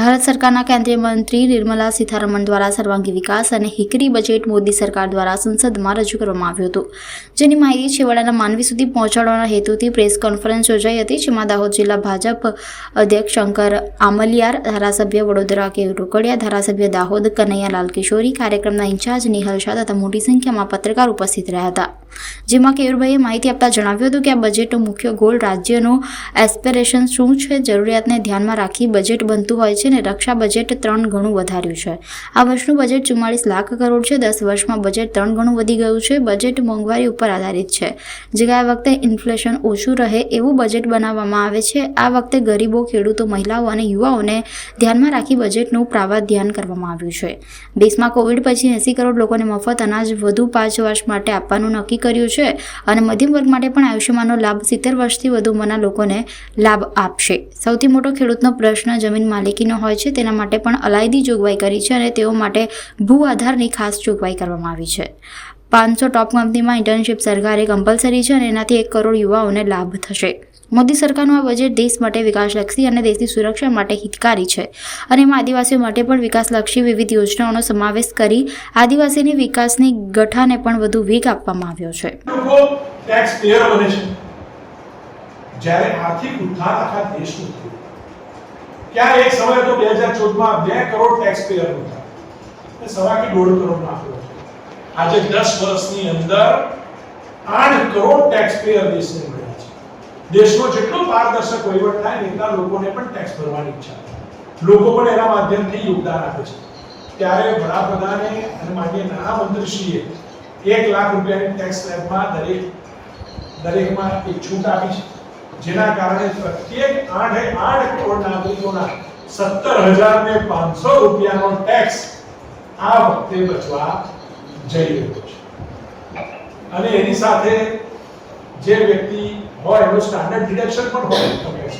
ભારત સરકારના કેન્દ્રીય મંત્રી નિર્મલા સીતારમણ દ્વારા સર્વાંગી વિકાસ અને હિકરી બજેટ મોદી સરકાર દ્વારા સંસદમાં રજૂ કરવામાં આવ્યું હતું. જેની માહિતી છેવાડાના માનવી સુધી પહોંચાડવાના હેતુથી પ્રેસ કોન્ફરન્સ યોજાઈ હતી, જેમાં દાહોદ જિલ્લા ભાજપ અધ્યક્ષ શંકર આમલિયાર, ધારાસભ્ય વડોદરા કે રોકડિયા ધારાસભ્ય દાહોદ કનૈયાલાલ કિશોરી, કાર્યક્રમના ઇન્ચાર્જ નિહલ શાહ તથા મોટી સંખ્યામાં પત્રકાર ઉપસ્થિત રહ્યા હતા. જેમાં કેયુરભાઈએ માહિતી આપતા જણાવ્યું હતું કે આ બજેટનો મુખ્ય ગોલ રાજ્યનું એસ્પિરેશન શું છે? જરૂરિયાતને ધ્યાનમાં રાખી બજેટ બનતું હોય છે અને રક્ષા બજેટ ત્રણ ગણું વધાર્યું છે. આ વર્ષનું બજેટ ચુમ્માળીસ લાખ કરોડ છે. દસ વર્ષમાં બજેટ ત્રણ ગણું વધી ગયું છે. બજેટ મોંઘવારી ઉપર આધારિત છે. જે ગયા વખતે ઇન્ફ્લેશન ઓછું રહે એવું બજેટ બનાવવામાં આવે છે. આ વખતે ગરીબો, ખેડૂતો, મહિલાઓ અને યુવાઓને ધ્યાનમાં રાખી બજેટનું પ્રાવધાન કરવામાં આવ્યું છે. દેશમાં કોવિડ પછી એંસી કરોડ લોકોને મફત અનાજ વધુ પાંચ વર્ષ માટે આપવાનું નક્કી કર્યું છે અને મધ્યમ વર્ગ માટે પણ આયુષ્યમાનનો લાભ સિત્તેર વર્ષથી વધુ ઉંમરના લોકોને લાભ આપશે. સૌથી મોટો ખેડૂતનો પ્રશ્ન જમીન માલિકીનો હોય છે, તેના માટે પણ અલાયદી જોગવાઈ કરી છે અને તેઓ માટે ભૂ આધારની ખાસ જોગવાઈ કરવામાં આવી છે. પાંચસો ટોપ કંપનીમાં ઇન્ટર્નશીપ સરકારે કમ્પલસરી છે અને એનાથી એક કરોડ યુવાઓને લાભ થશે. મોદી સરકારનું આ બજેટ દેશ માટે વિકાસલક્ષી અને દેશની સુરક્ષા માટે હિતકારી છે અને એમાં આદિવાસીઓ માટે પણ વિકાસલક્ષી વિવિધ યોજનાઓનો સમાવેશ કરી આદિવાસીની વિકાસની ગઠાને પણ વધુ વેગ આપવામાં આવ્યો છે. જ્યારે આર્થિક ઉદ્ધાર આખા દેશનું થયું. ત્યાં એક સમય તો બે હજાર ચૌદમાં બે કરોડ ટેક્સ પેયર હતા એ સવા કે દોઢ કરોડ આંકડો છે આજે દસ વર્ષની અંદર આઠ કરોડ ટેક્સ પેયર દેશને મળ્યા છે. દેશનો જેટલો પારદર્શક વહીવટ થાય એટલા લોકોને પણ ટેક્સ ભરવાની ઈચ્છા લોકો પણ એના માધ્યમથી યોગદાન આપે છે. ત્યારે વડાપ્રધાને અને માનનીય નાણામંત્રીશ્રીએ એક લાખ રૂપિયાની ટેક્સ સ્લેબમાં દરેક, દરેકમાં એક છૂટ આપી છે. જેના કારણે પ્રત્યેક આઠે આઠ કરોડ નાગરિકોના સત્તર હજાર ને પાંચસો રૂપિયાનો ટેક્સ આ વખતે બચવા જઈ રહ્યો છે. અને એની સાથે જે વ્યક્તિ હોય, એનું સ્ટાન્ડર્ડ ડિડક્શન પણ હોય શકે. છે